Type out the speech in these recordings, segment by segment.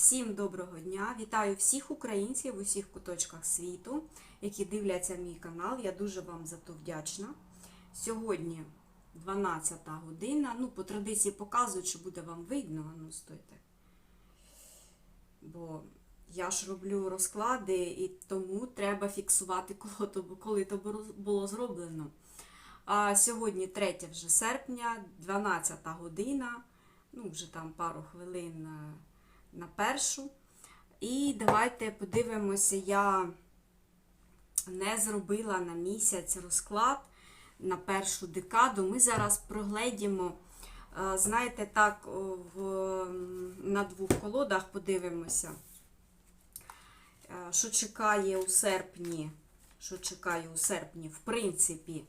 Всім доброго дня! Вітаю всіх українців у всіх куточках світу, які дивляться мій канал. Я дуже вам за то вдячна. Сьогодні 12 година. Ну, по традиції показують, що буде вам видно. Ну, стойте. Бо я ж роблю розклади, і тому треба фіксувати, коли то, коли то було зроблено. А сьогодні 3 вже серпня, 12 година. Ну, вже там пару хвилин е, на першу. І давайте подивимося, я не зробила на місяць розклад на першу декаду. Ми зараз прогледімо, е, знаєте, так, в, на двох колодах подивимося, е, що чекає у серпні, що чекає у серпні, в принципі,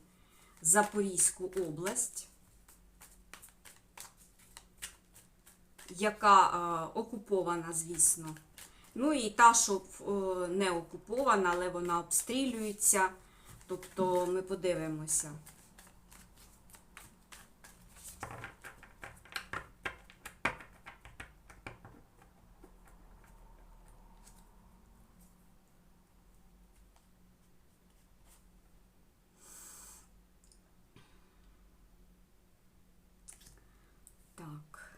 Запорізьку область. Яка е, окупована, звісно. Ну і та, що е, не окупована, але вона обстрілюється. Тобто ми подивимося. Так.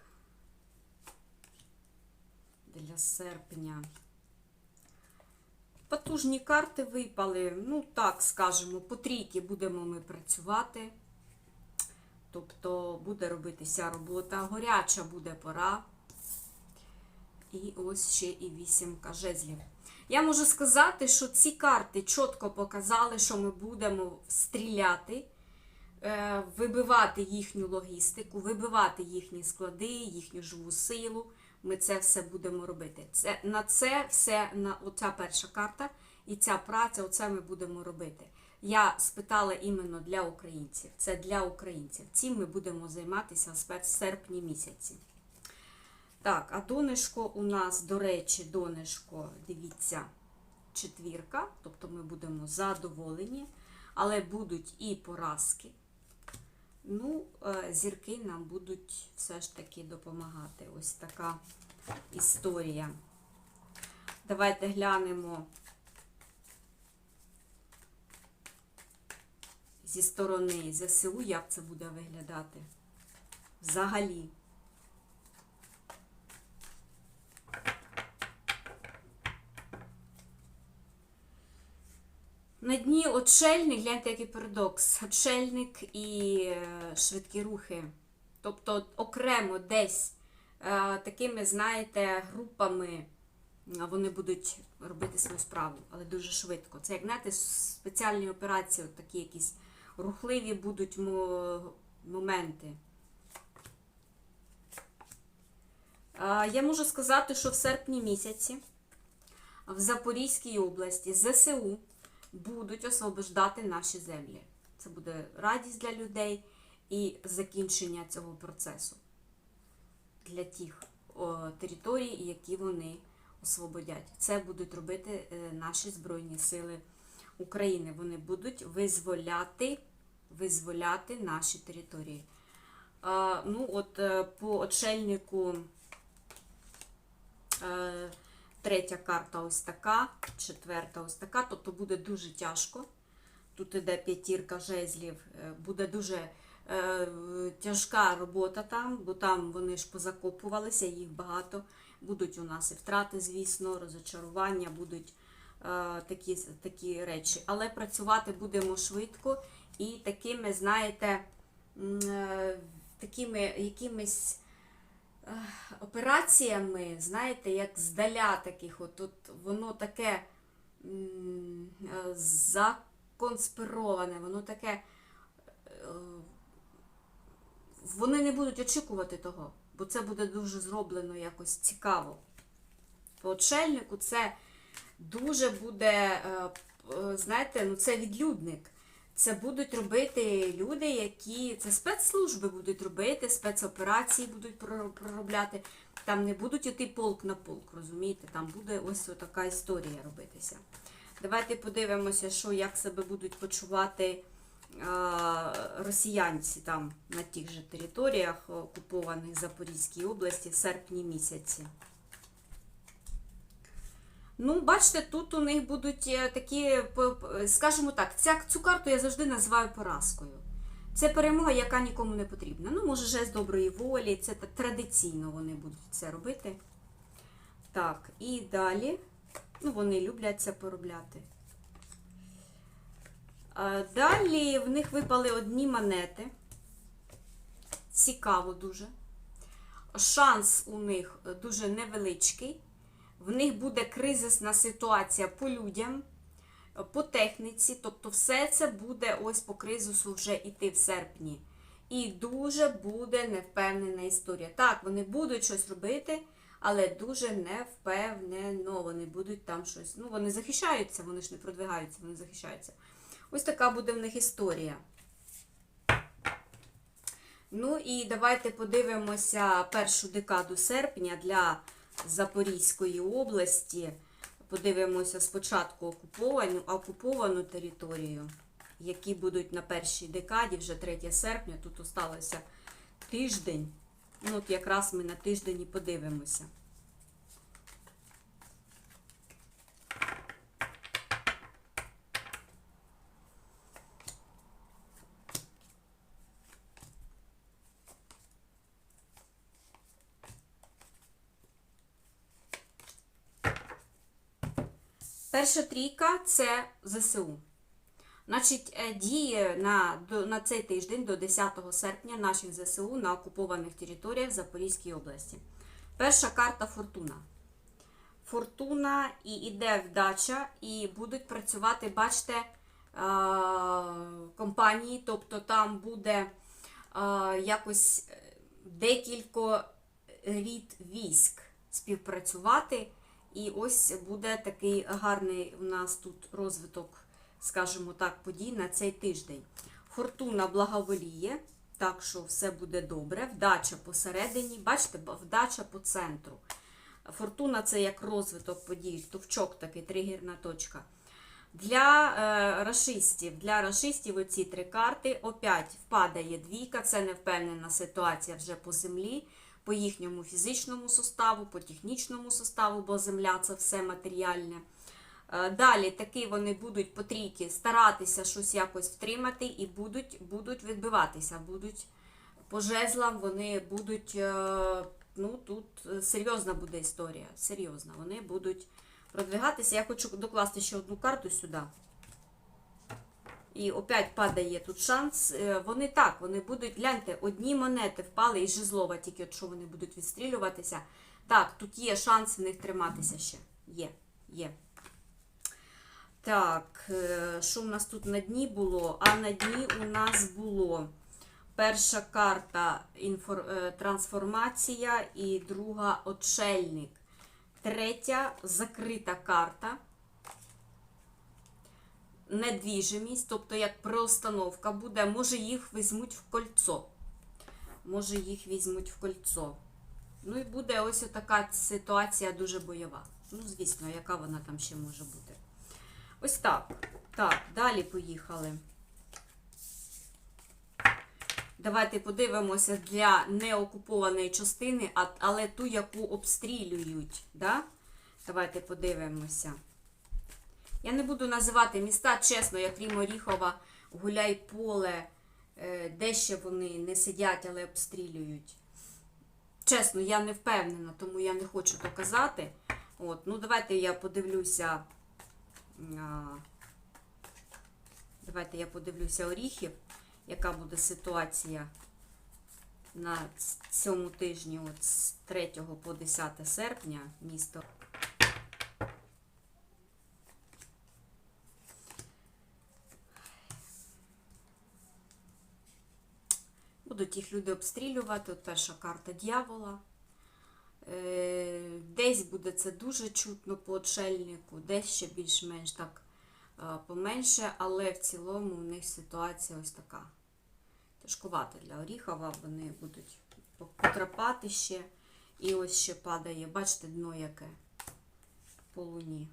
Для серпня. Потужні карти випали. Ну, так скажемо, по трійки будемо ми працювати. Тобто буде робитися робота. Горяча буде пора. І ось ще і вісімка жезлів. Я можу сказати, що ці карти чітко показали, що ми будемо стріляти, е, вибивати їхню логістику, вибивати їхні склади, їхню живу силу. Ми це все будемо робити. Це, На це все, на оця перша карта і ця праця, оце ми будемо робити. Я спитала іменно для українців. Це для українців. Цим ми будемо займатися в серпні місяці. Так, а донешко у нас, до речі, донешко, дивіться, четвірка, тобто ми будемо задоволені, але будуть і поразки. Ну, е, зірки нам будуть все ж таки допомагати. Ось така історія. Давайте глянемо зі сторони ЗСУ, як це буде виглядати. Взагалі. На дні отшельник, гляньте, який парадокс. Отшельник і е, швидкі рухи. Тобто окремо десь е, такими, знаєте, групами е, вони будуть робити свою справу, але дуже швидко. Це, як знаєте, спеціальні операції, от такі якісь рухливі будуть моменти. Я можу сказати, що в серпні місяці в Запорізькій області ЗСУ будуть освобождати наші землі. Це буде радість для людей і закінчення цього процесу для тих територій, які вони освободять. Це будуть робити е, наші Збройні Сили України. Вони будуть визволяти, визволяти наші території. Ну, от е, по отшельнику. Третя карта ось така, четверта ось така, тобто буде дуже тяжко. Тут іде п'ятірка жезлів, е, буде дуже е, тяжка робота там, бо там вони ж позакопувалися, їх багато. Будуть у нас і втрати, звісно, розочарування, будуть е, такі, такі речі. Але працювати будемо швидко і такими, знаєте, е, такими якимись операціями, знаєте, як здаля таких, от, воно таке е, законспіроване, воно таке. Е, вони не будуть очікувати того, бо це буде дуже зроблено якось цікаво. По отшельнику це дуже буде, е, знаєте, ну це відлюдник. Це будуть робити люди, які це спецслужби будуть робити, спецоперації будуть проробляти. Там не будуть іти полк на полк, розумієте? Там буде ось така історія робитися. Давайте подивимося, що як себе будуть почувати росіянці там на тих же територіях, окупованих Запорізькій області в серпні місяці. Ну, бачите, тут у них будуть е, такі, скажімо так, ця, цю карту я завжди називаю поразкою. Це перемога, яка нікому не потрібна. Ну, може, жест доброї волі, це традиційно вони будуть це робити. Так, і далі. Ну, вони люблять це поробляти. Далі в них випали одні монети. Цікаво дуже. Шанс у них дуже невеличкий. В них буде кризисна ситуація по людям, по техніці. Тобто, все це буде ось по кризису вже йти в серпні. І дуже буде невпевнена історія. Так, вони будуть щось робити, але дуже невпевнено. Вони будуть там щось. Ну, вони захищаються, вони ж не продвигаються, вони захищаються. Ось така буде в них історія. Ну і давайте подивимося першу декаду серпня для Запорізької області. Подивимося спочатку окуповану, окуповану територію, які будуть на першій декаді, вже 3 серпня. Тут осталося тиждень. Ну, от якраз ми на тиждень і подивимося. Перша трійка це ЗСУ. Значить, е, діє на, на цей тиждень до 10 серпня наших ЗСУ на окупованих територіях Запорізькій області. Перша карта Фортуна. Фортуна і іде вдача, і будуть працювати, бачите, е, компанії, тобто там буде е, якось декілька рід військ співпрацювати. І ось буде такий гарний у нас тут розвиток, скажімо так, подій на цей тиждень. Фортуна благоволіє, так що все буде добре. Вдача посередині, бачите, вдача по центру. Фортуна це як розвиток подій, товчок такий, тригерна точка. Для е, рашистів, для рашистів оці три карти опять впадає двійка, це невпевнена ситуація вже по землі по їхньому фізичному составу, по технічному составу, бо земля це все матеріальне. Е, Далі таки вони будуть по трійки старатися щось якось втримати і будуть будуть відбиватися, будуть по жезлам, вони будуть, е, ну тут серйозна буде історія, серйозна. Вони будуть продвигатися. Я хочу докласти ще одну карту сюди. І опять падає тут шанс. Е, Вони так, вони будуть, гляньте, одні монети впали із жезлова, тільки от що вони будуть відстрілюватися. Так, тут є шанс в них триматися ще. Є, є. Так, е, що в нас тут на дні було? А на дні у нас було перша карта е, трансформація і друга отшельник. Третя закрита карта недвіжимість, тобто як приостановка буде, може їх візьмуть в кольцо. Може їх візьмуть в кольцо. Ну і буде ось така ситуація дуже бойова. Ну, звісно, яка вона там ще може бути. Ось так. Так, далі поїхали. Давайте подивимося для неокупованої частини, але ту, яку обстрілюють. Да? Давайте подивимося. Я не буду називати міста, чесно, як крім Оріхова, Гуляйполе, е, де ще вони не сидять, але обстрілюють. Чесно, я не впевнена, тому я не хочу то казати. От, ну давайте я подивлюся. Давайте я подивлюся Оріхів, яка буде ситуація на цьому тижні, от з 3 по 10 серпня, місто. Будуть їх люди обстрілювати. От перша карта дьявола. Е, Десь буде це дуже чутно по отшельнику, десь ще більш-менш так е, поменше, але в цілому у них ситуація ось така. Тяжкувата для Оріхова, вони будуть потрапати ще. І ось ще падає, бачите, дно яке по луні.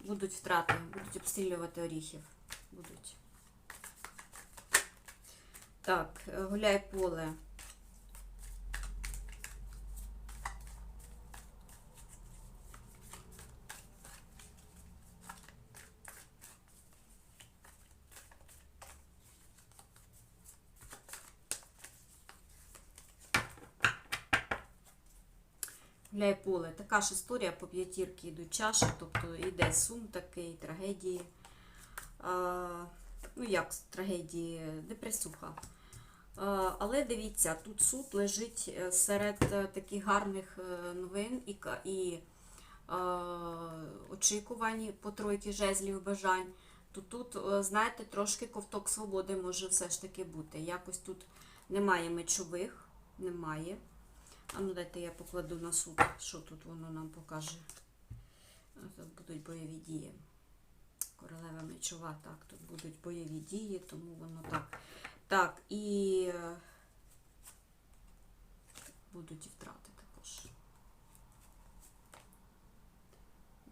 Будуть втрати, будуть обстрілювати оріхів. Будуть. Так, е, гуляй поле. Гуляй поле. Така ж історія по п'ятірки йдуть чаші, тобто йде сум такий, трагедії. А, ну, як трагедії, депресуха. А, але дивіться, тут суд лежить е, серед е, таких гарних е, новин і, і е, очікувань по тройки жезлів бажань. То тут, е, знаєте, трошки ковток свободи може все ж таки бути. Якось тут немає мечових, немає. А ну дайте я покладу на суд, що тут воно нам покаже. Тут будуть бойові дії. Королева мечова, так, тут будуть бойові дії, тому воно так. Так, і е, будуть і втрати також.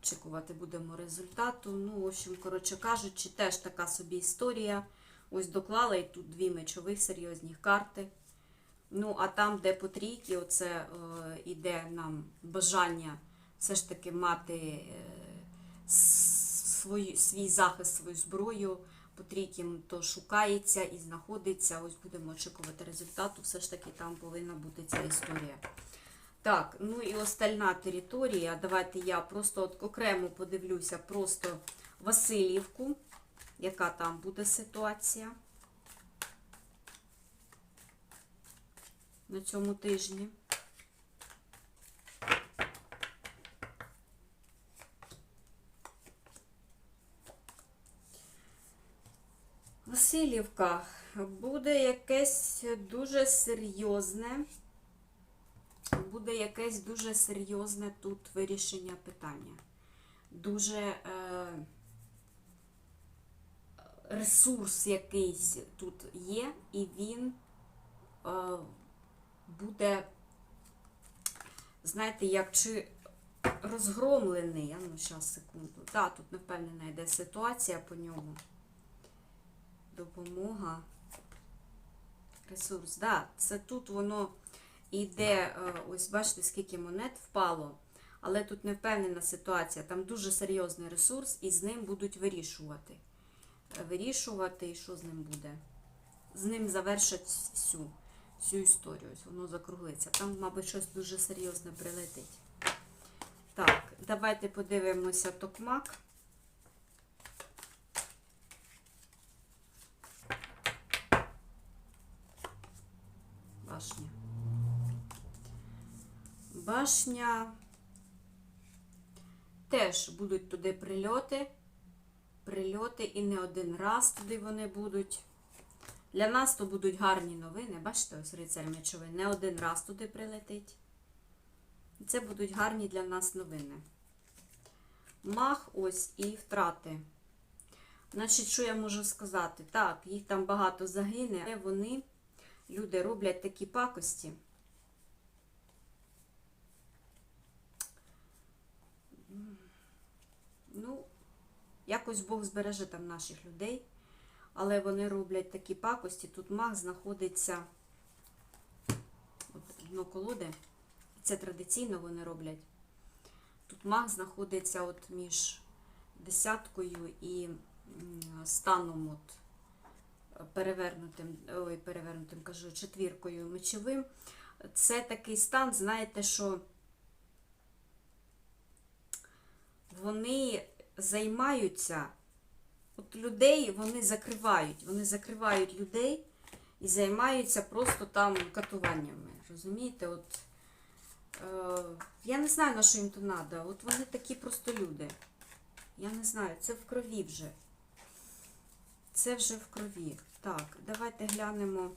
Очікувати будемо результату. Ну, в общем, коротше кажучи, теж така собі історія. Ось доклала і тут дві мечових серйозні карти. Ну, а там, де по трійки, оце е, іде нам бажання все ж таки мати е, с- свою, свій захист, свою зброю. По трійки то шукається і знаходиться. Ось будемо очікувати результату. Все ж таки там повинна бути ця історія. Так, ну і остальна територія. Давайте я просто от окремо подивлюся просто Васильівку, яка там буде ситуація на цьому тижні. Васильівка буде якесь дуже серйозне. Буде якесь дуже серйозне тут вирішення питання. Дуже е, ресурс якийсь тут є, і він е, буде, знаєте, як чи розгромлений. А ну, зараз, секунду. Так, тут, не впевнена, йде ситуація по ньому. Допомога. Ресурс, да, це тут воно іде, е, ось бачите, скільки монет впало, але тут не впевнена ситуація. Там дуже серйозний ресурс, і з ним будуть вирішувати. Е, Вирішувати, і що з ним буде? З ним завершать всю, всю історію. Воно закруглиться. Там, мабуть, щось дуже серйозне прилетить. Так, давайте подивимося токмак. Башня. Башня. Теж будуть туди прильоти. Прильоти і не один раз туди вони будуть. Для нас то будуть гарні новини. Бачите, ось рицарь мечовий не один раз туди прилетить. І Це будуть гарні для нас новини. Мах ось і втрати. Значить, що я можу сказати? Так, їх там багато загине, але вони, люди, роблять такі пакості. Ну, якось Бог збереже там наших людей, але вони роблять такі пакості. Тут маг знаходиться от дно колоди. Це традиційно вони роблять. Тут маг знаходиться от між десяткою і станом от перевернутим, ой, перевернутим кажу, четвіркою мечовим. Це такий стан, знаєте, що вони займаються, от людей вони закривають, вони закривають людей і займаються просто там катуваннями. Розумієте? От, е, я не знаю, на що їм то треба. От вони такі просто люди. Я не знаю, це в крові вже. Це вже в крові. Так, давайте глянемо.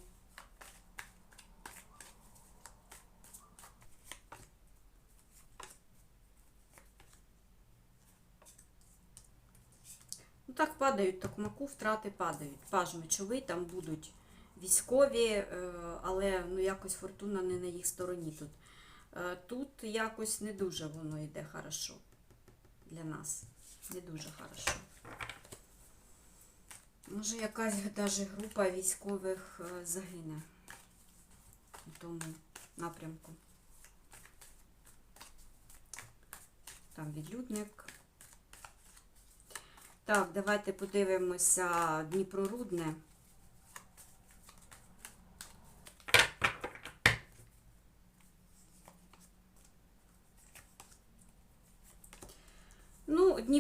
Ну так падають токмаку, втрати падають. Паж мечовий, там будуть військові, е, але ну, якось фортуна не на їх стороні тут. Е, Тут якось не дуже воно йде хорошо для нас. Не дуже хорошо. Може, якась навіть група військових е, загине у тому напрямку. Там відлюдник. Так, давайте подивимося Дніпрорудне.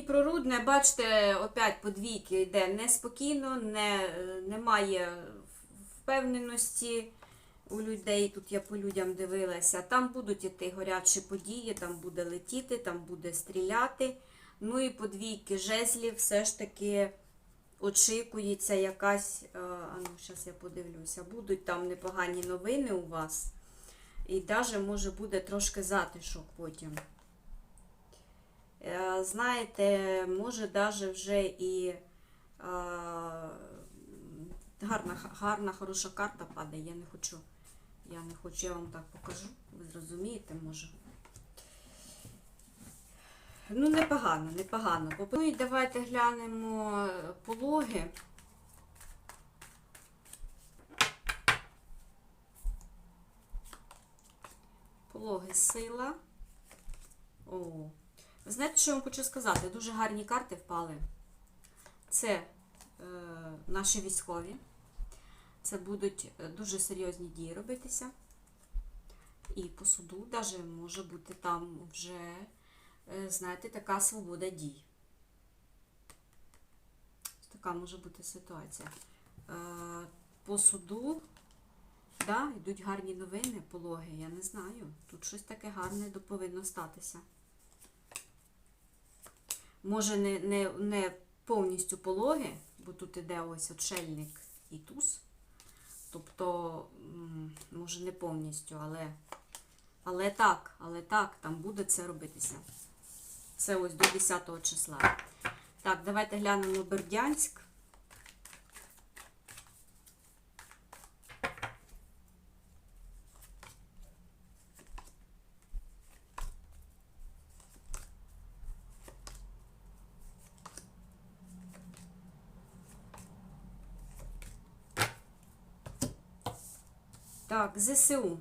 Дніпрорудне, бачите, опять по двійки йде неспокійно, не, немає впевненості у людей. Тут я по людям дивилася. Там будуть іти горячі події, там буде летіти, там буде стріляти. Ну і по двійки жезлів все ж таки очікується якась. е, А ну, зараз я подивлюся. Будуть там непогані новини у вас. І навіть може буде трошки затишок потім. Е, Знаєте, може навіть вже і гарна, гарна, хороша карта падає. Я не хочу. Я не хочу, я вам так покажу. Ви зрозумієте, може. Ну, непогано, непогано. Ну і давайте глянемо е, пологи. Пологи сила. О. Знаєте, що я вам хочу сказати? Дуже гарні карти впали. Це е, наші військові. Це будуть е, дуже серйозні дії робитися. І по суду навіть може бути там вже, е, знаєте, така свобода дій. Така може бути ситуація. Е, по суду, да, йдуть гарні новини, пологи, я не знаю. Тут щось таке гарне повинно статися. Може, не, не, не повністю пологи, бо тут іде ось отшельник і туз. Тобто, може, не повністю, але, але так, але так, там буде це робитися. Це ось до 10 числа. Так, давайте глянемо Бердянськ. Так, ЗСУ.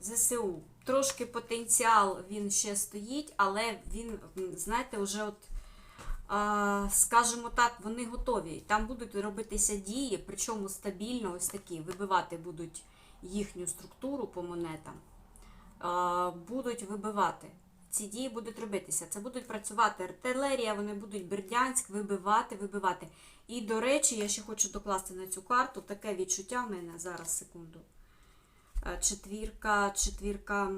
ЗСУ. Трошки потенціал він ще стоїть, але він, знаєте, вже от, скажімо так, вони готові. Там будуть робитися дії, причому стабільно ось такі, вибивати будуть їхню структуру по монетам. Будуть вибивати. Ці дії будуть робитися. Це будуть працювати артилерія, вони будуть Бердянськ вибивати, вибивати. І, до речі, я ще хочу докласти на цю карту таке відчуття в мене зараз, секунду. Е, Четвірка, четвірка е,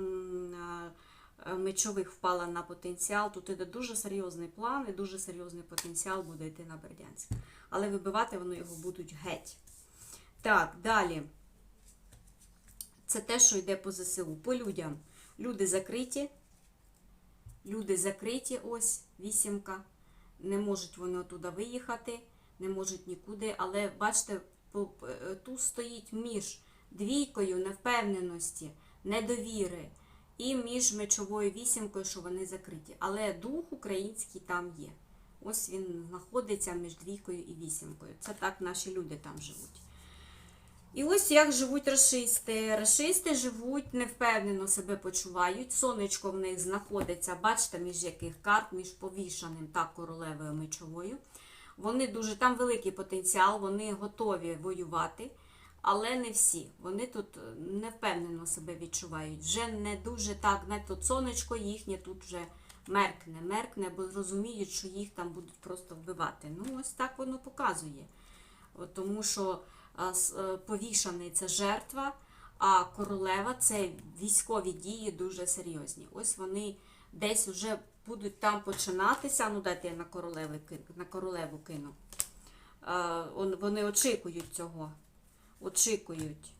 е, мечових впала на потенціал. Тут іде дуже серйозний план і дуже серйозний потенціал буде йти на Бердянськ. Але вибивати вони його будуть геть. Так, далі. Це те, що йде по ЗСУ. По людям. Люди закриті. Люди закриті, ось вісімка. Не можуть вони оттуда виїхати, не можуть нікуди. Але бачите, е, тут стоїть між двійкою невпевненості, недовіри і між мечовою вісімкою, що вони закриті. Але дух український там є. Ось він знаходиться між двійкою і вісімкою. Це так наші люди там живуть. І ось як живуть расисти. Расисти живуть невпевнено себе почувають. Сонечко в них знаходиться, бачите, між яких карт, між повішаним та королевою мечовою. Вони дуже там великий потенціал, вони готові воювати, але не всі. Вони тут е, невпевнено себе відчувають. Вже не дуже так, не тут сонечко їхнє тут вже меркне, меркне, бо розуміють, що їх там будуть просто вбивати. Ну, ось так воно показує. Тому що повішаний це жертва, а королева це військові дії дуже серйозні. Ось вони десь вже будуть там починатися. Ну, дайте я на, королеви, на королеву кину. Вони очікують цього. Очікують.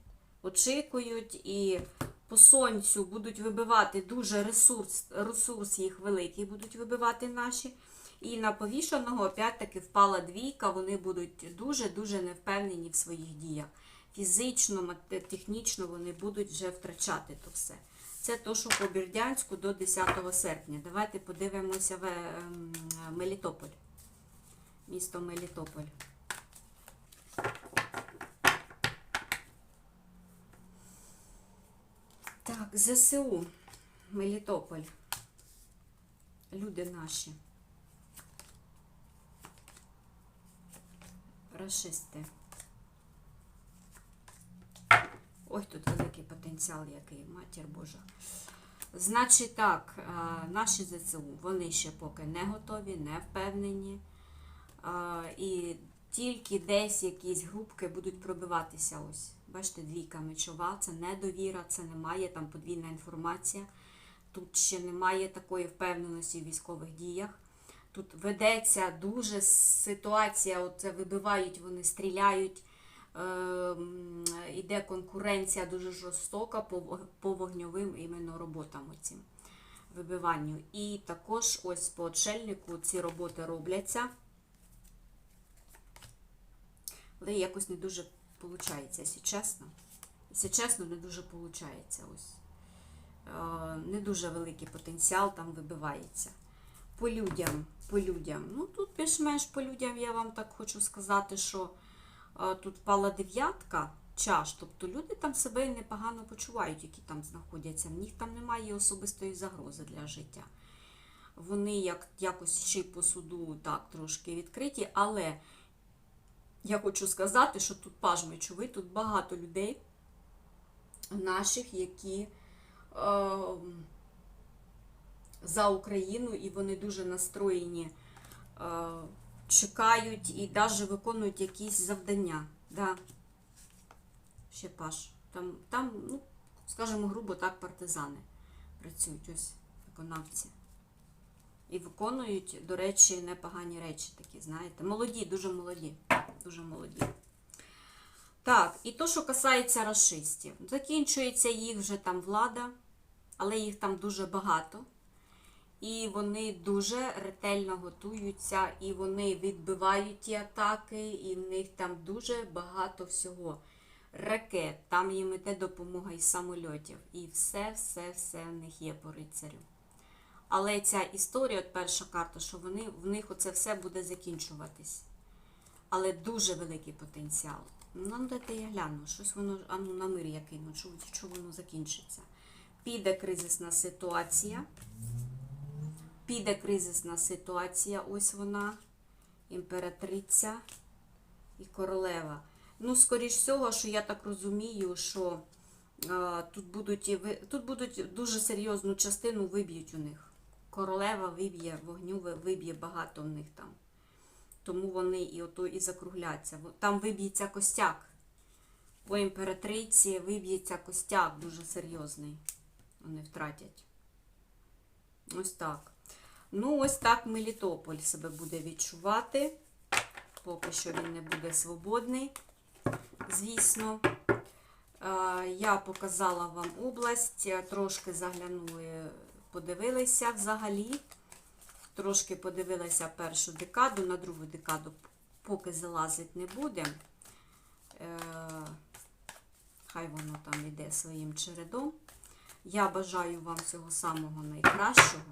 Очікують і по сонцю будуть вибивати дуже ресурс, ресурс їх великий, будуть вибивати наші. І на повішаного опять-таки впала двійка, вони будуть дуже-дуже невпевнені в своїх діях. Фізично, технічно вони будуть вже втрачати то все. Це то, що по Бердянську до 10 серпня. Давайте подивимося в ем, Мелітополь. Місто Мелітополь. Так, ЗСУ. Мелітополь. Люди наші. Рашисти. Ой, тут великий потенціал який, матір Божа. Значить так, е, наші ЗСУ, вони ще поки не готові, не впевнені. Е, І тільки десь якісь групки будуть пробиватися. Ось. Бачите, двійка мечова, це недовіра, це немає, там подвійна інформація. Тут ще немає такої впевненості в військових діях. Тут ведеться дуже ситуація, оце вибивають, вони стріляють. е, Іде конкуренція дуже жорстока по, по вогньовим іменно роботам оцім вибиванню. І також ось по отшельнику ці роботи робляться. Але якось не дуже виходить, якщо чесно. Якщо чесно, не дуже виходить. Ось. Е, Не дуже великий потенціал там вибивається. По людям, по людям. Ну тут більш-менш по людям я вам так хочу сказати, що е, тут впала дев'ятка чаш, тобто люди там себе непогано почувають, які там знаходяться. В них там немає особистої загрози для життя. Вони як, якось ще по суду так трошки відкриті, але я хочу сказати, що тут паж мечовий, тут багато людей наших, які е, за Україну, і вони дуже настроєні, е, чекають і навіть виконують якісь завдання. Да. Ще паш. Там, там, ну, скажімо, грубо так, партизани працюють, ось виконавці. І виконують, до речі, непогані речі такі, знаєте. Молоді, дуже молоді. Дуже молоді. Так, і то, що касається расистів. Закінчується їх вже там влада, але їх там дуже багато. І вони дуже ретельно готуються, і вони відбивають ті атаки, і в них там дуже багато всього. Ракет, там їм іде допомога із самольотів. І все, все, все в них є по рицарю. Але ця історія, от перша карта, що вони, в них оце все буде закінчуватись. Але дуже великий потенціал. Ну, дайте я гляну, щось воно, а ну на мир я кину, що воно закінчиться. Піде кризисна ситуація. Піде кризисна ситуація, ось вона, імператриця і королева. Ну, скоріш всього, що я так розумію, що а, тут будуть, тут будуть дуже серйозну частину виб'ють у них. Королева виб'є вогню, виб'є багато в них там. Тому вони і ото і закругляться. Там виб'ється костяк. По імператриці виб'ється костяк дуже серйозний. Вони втратять. Ось так. Ну, ось так Мелітополь себе буде відчувати. Поки що він не буде свободний, звісно. Я показала вам область, трошки заглянули, подивилися взагалі. Трошки подивилася першу декаду, на другу декаду поки залазити не будемо. Е, Хай воно там іде своїм чередом. Я бажаю вам всього самого найкращого,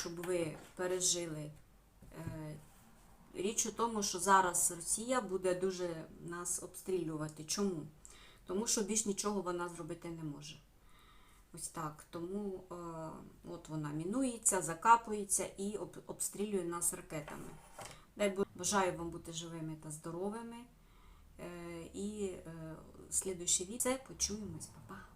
щоб ви пережили. Е, Річ у тому, що зараз Росія буде дуже нас обстрілювати. Чому? Тому що більш нічого вона зробити не може. Ось так. Тому е, от вона мінується, закапується і об, обстрілює нас ракетами. Бажаю вам бути живими та здоровими. Е, і е, слідуючий відео почуємось, Па-па.